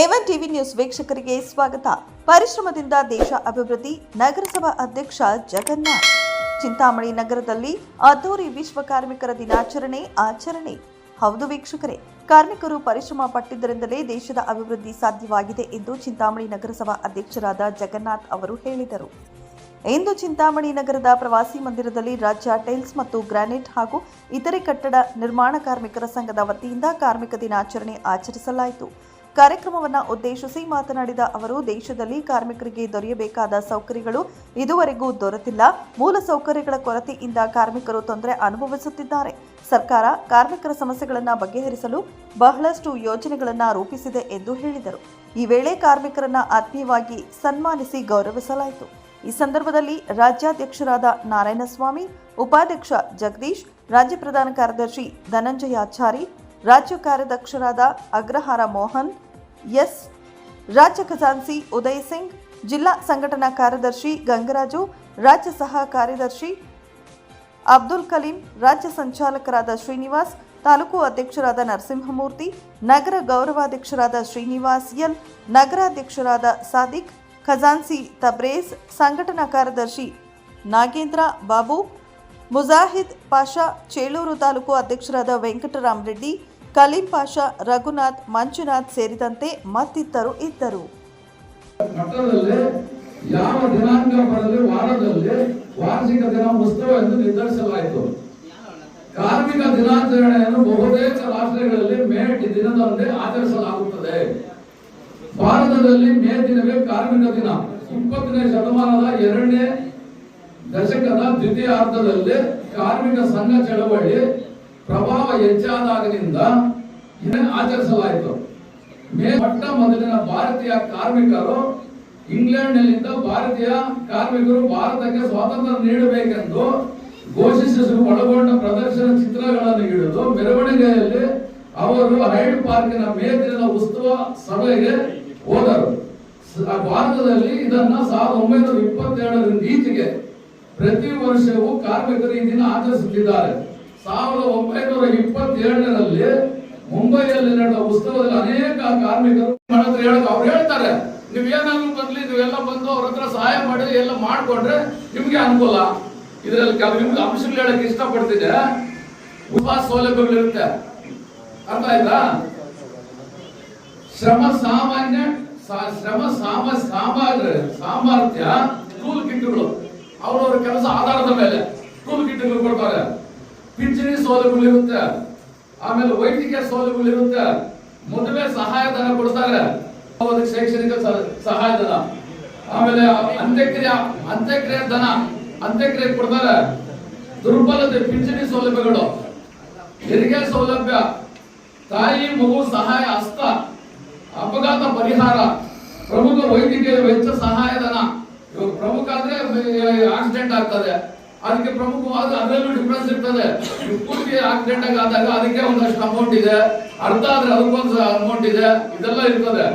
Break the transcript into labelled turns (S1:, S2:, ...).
S1: A one TV news ವೀಕ್ಷಕರಿಗೆ ಸ್ವಾಗತ. ಪರಿಶ್ರಮದಿಂದ ದೇಶ ಅಭಿವೃದ್ಧಿ, ನಗರಸಭಾ ಅಧ್ಯಕ್ಷ ಜಗನ್ನಾಥ್. ಚಿಂತಾಮಣಿ ನಗರದಲ್ಲಿ ಅದ್ದೂರಿ ವಿಶ್ವ ಕಾರ್ಮಿಕರ ದಿನಾಚರಣೆ ಆಚರಣೆ. ಹೌದು ವೀಕ್ಷಕರೇ, ಕಾರ್ಮಿಕರು ಪರಿಶ್ರಮ ಪಟ್ಟಿದ್ದರಿಂದಲೇ ದೇಶದ ಅಭಿವೃದ್ಧಿ ಸಾಧ್ಯವಾಗಿದೆ ಎಂದು ಚಿಂತಾಮಣಿ ನಗರಸಭಾ ಅಧ್ಯಕ್ಷರಾದ ಜಗನ್ನಾಥ್ ಅವರು ಹೇಳಿದರು. ಇಂದು ಚಿಂತಾಮಣಿ ನಗರದ ಪ್ರವಾಸಿ ಮಂದಿರದಲ್ಲಿ ರಾಜ್ಯ ಟೈಲ್ಸ್ ಮತ್ತು ಗ್ರಾನೈಟ್ ಹಾಗೂ ಇತರೆ ಕಟ್ಟಡ ನಿರ್ಮಾಣ ಕಾರ್ಮಿಕರ ಸಂಘದ ವತಿಯಿಂದ ಕಾರ್ಮಿಕ ದಿನಾಚರಣೆ ಆಚರಿಸಲಾಯಿತು. ಕಾರ್ಯಕ್ರಮವನ್ನು ಉದ್ದೇಶಿಸಿ ಮಾತನಾಡಿದ ಅವರು, ದೇಶದಲ್ಲಿ ಕಾರ್ಮಿಕರಿಗೆ ದೊರೆಯಬೇಕಾದ ಸೌಕರ್ಯಗಳು ಇದುವರೆಗೂ ದೊರೆತಿಲ್ಲ. ಮೂಲ ಸೌಕರ್ಯಗಳ ಕೊರತೆಯಿಂದ ಕಾರ್ಮಿಕರು ತೊಂದರೆ ಅನುಭವಿಸುತ್ತಿದ್ದಾರೆ. ಸರ್ಕಾರ ಕಾರ್ಮಿಕರ ಸಮಸ್ಯೆಗಳನ್ನು ಬಗೆಹರಿಸಲು ಬಹಳಷ್ಟು ಯೋಜನೆಗಳನ್ನು ರೂಪಿಸಿದೆ ಎಂದು ಹೇಳಿದರು. ಈ ವೇಳೆ ಕಾರ್ಮಿಕರನ್ನ ಆತ್ಮೀಯವಾಗಿ ಸನ್ಮಾನಿಸಿ ಗೌರವಿಸಲಾಯಿತು. ಈ ಸಂದರ್ಭದಲ್ಲಿ ರಾಜ್ಯಾಧ್ಯಕ್ಷರಾದ ನಾರಾಯಣಸ್ವಾಮಿ, ಉಪಾಧ್ಯಕ್ಷ ಜಗದೀಶ್, ರಾಜ್ಯ ಪ್ರಧಾನ ಕಾರ್ಯದರ್ಶಿ ಧನಂಜಯಾಚಾರಿ ರಾಜ್ಯ ಕಾರ್ಯಾಧ್ಯಕ್ಷರಾದ ಅಗ್ರಹಾರ ಮೋಹನ್ ಎಸ್. ರಾಜ್ಯ ಖಜಾನ್ಸಿ ಉದಯ್ ಸಿಂಗ್, ಜಿಲ್ಲಾ ಸಂಘಟನಾ ಕಾರ್ಯದರ್ಶಿ ಗಂಗರಾಜು, ರಾಜ್ಯ ಸಹ ಕಾರ್ಯದರ್ಶಿ ಅಬ್ದುಲ್ ಕಲೀಂ, ರಾಜ್ಯ ಸಂಚಾಲಕರಾದ ಶ್ರೀನಿವಾಸ್, ತಾಲೂಕು ಅಧ್ಯಕ್ಷರಾದ ನರಸಿಂಹಮೂರ್ತಿ, ನಗರ ಗೌರವಾಧ್ಯಕ್ಷರಾದ ಶ್ರೀನಿವಾಸ್ ಎಲ್, ನಗರಾಧ್ಯಕ್ಷರಾದ ಸಾದಿಕ್ ಖಜಾನ್ಸಿ ತಬ್ರೇಜ್, ಸಂಘಟನಾ ಕಾರ್ಯದರ್ಶಿ ನಾಗೇಂದ್ರ ಬಾಬು, ಮುಜಾಹಿದ್ ಪಾಷಾ, ಚೇಳೂರು ತಾಲೂಕು ಅಧ್ಯಕ್ಷರಾದ ವೆಂಕಟರಾಮ್ ರೆಡ್ಡಿ ಕಲೀಂ ಪಾಷಾ, ರಘುನಾಥ್, ಮಂಜುನಾಥ್ ಸೇರಿದಂತೆ ಮತ್ತಿತರರು ಇದ್ದರು.
S2: ಯಾವ ದಿನಾಂಕ ಬರಲಿ, ವಾರದಲ್ಲಿ ವಾರ್ಷಿಕ ದಿನ ಉತ್ಸವ ಎಂದು ನಿರ್ಧರಿಸಲಾಯಿತು. ಕಾರ್ಮಿಕ ದಿನಾಚರಣೆಯನ್ನು ಬಹುತೇಕ ರಾಷ್ಟ್ರಗಳಲ್ಲಿ ಮೇ ದಿನದಂದೇ ಆಚರಿಸಲಾಗುತ್ತದೆ. ಭಾರತದಲ್ಲಿ ಮೇ ದಿನವೇ ಕಾರ್ಮಿಕ ದಿನ. ಇಪ್ಪತ್ತನೇ ಶತಮಾನದ ಎರಡನೇ ದಶಕದ ದ್ವಿತೀಯಾರ್ಧದಲ್ಲಿ ಕಾರ್ಮಿಕ ಸಂಘ ಚಳವಳಿ ಪ್ರಭಾವ ಹೆಚ್ಚಾದಾಗಿನಿಂದ ಇದನ್ನು ಆಚರಿಸಲಾಯಿತು. ಮೊಟ್ಟ ಮೊದಲಿನ ಭಾರತೀಯ ಕಾರ್ಮಿಕರು ಇಂಗ್ಲೆಂಡ್ನಲ್ಲಿದ್ದ ಭಾರತೀಯ ಕಾರ್ಮಿಕರು ಭಾರತಕ್ಕೆ ಸ್ವಾತಂತ್ರ್ಯ ನೀಡಬೇಕೆಂದು ಘೋಷಿಸಿ ಒಳಗೊಂಡ ಪ್ರದರ್ಶನ ಚಿತ್ರಗಳನ್ನು ಹಿಡಿದು ಮೆರವಣಿಗೆಯಲ್ಲಿ ಅವರು ಹೈಡ್ ಪಾರ್ಕಿನ ಮೇ ಉತ್ಸವ ಸಭೆಗೆ ಹೋದರು. ಭಾರತದಲ್ಲಿ ಇದನ್ನ ಸಾವಿರದ ಒಂಬೈನೂರ ಇಪ್ಪತ್ತೇಳರಿಂದ ಈಚೆಗೆ ಪ್ರತಿ ವರ್ಷವೂ ಕಾರ್ಮಿಕರು ಈ ದಿನ ಆಚರಿಸುತ್ತಿದ್ದಾರೆ. ಸಾವಿರದ ಒಂಬೈನೂರ ಇಪ್ಪತ್ತೇಳರಲ್ಲಿ ಮುಂಬೈಯಲ್ಲಿ ನಡೆದ ಉತ್ಸವದಲ್ಲಿ ಅನೇಕ ಕಾರ್ಮಿಕರು ಹೇಳಕ್ ಅವ್ರು ಹೇಳ್ತಾರೆ, ನೀವು ಏನಾದ್ರು ಬಂದ್ಲಿ ನೀವೆಲ್ಲ ಬಂದು ಅವ್ರ ಹತ್ರ ಸಹಾಯ ಮಾಡಿ, ಎಲ್ಲ ಮಾಡ್ಕೊಂಡ್ರೆ ನಿಮ್ಗೆ ಅನುಕೂಲ. ಇದರಲ್ಲಿ ನಿಮ್ಗೆ ಅಂಶಗಳು ಹೇಳಕ್ ಇಷ್ಟಪಡ್ತಿದ್ದೆ. ಉಪವಾಸ ಸೌಲಭ್ಯಗಳಿರುತ್ತೆ. ಅರ್ಥ ಆಯ್ತಾ? ಶ್ರಮ ಸಾಮಾನ್ಯ ಶ್ರಮ ಸಾಮ ಸಾಮರ್ಥ್ಯ ಟೂಲ್ ಕಿಟ್ಗಳು. ಅವ್ರವ್ರ ಕೆಲಸ ಆಧಾರದ ಮೇಲೆ ಟೂಲ್ ಕಿಟ್ಗಳು ಕೊಡ್ತಾರೆ. ಪಿಂಚಣಿ ಸೌಲಭ್ಯಗಳಿರುತ್ತೆ ಆಮೇಲೆ ವೈದ್ಯಕೀಯ ಸೌಲಭ್ಯಗಳಿರುತ್ತೆ ಮದುವೆ ಸಹಾಯಧನ ಕೊಡ್ತಾರೆ. ಶೈಕ್ಷಣಿಕ ಸಹಾಯಧನ. ಆಮೇಲೆ ಅಂತ್ಯಕ್ರಿಯ ಅಂತ್ಯಕ್ರಿಯ ಧನ, ಅಂತ್ಯಕ್ರಿಯೆ ಕೊಡ್ತಾರೆ. ದುರ್ಬಲತೆ, ಪಿಂಚಣಿ ಸೌಲಭ್ಯಗಳು. ಹೆರಿಗೆ ಸೌಲಭ್ಯ, ತಾಯಿ, ಮಗು, ಸಹಾಯ, ಹಸ್ತ, ಅಪಘಾತ ಪರಿಹಾರ, ಪ್ರಮುಖ ವೈದ್ಯಕೀಯ ವೆಚ್ಚ ಸಹಾಯಧನ. ಪ್ರಮುಖ ಅಂದ್ರೆ ಆಕ್ಸಿಡೆಂಟ್ ಆಗ್ತದೆ. ಅದಕ್ಕೆ ಪ್ರಮುಖವಾದ ಅದರಲ್ಲೂ ಡಿಫ್ರೆನ್ಸ್ ಇರ್ತದೆ. ಪೂರ್ತಿ ಆಕ್ಸಿಡೆಂಟ್ ಆದಾಗ ಅದಕ್ಕೆ ಒಂದಷ್ಟು ಅಮೌಂಟ್ ಇದೆ. ಅರ್ಧ ಆದ್ರೆ ಅದಕ್ಕೊಂದು ಅಮೌಂಟ್ ಇದೆ. ಇದೆಲ್ಲ ಇರ್ತದೆ.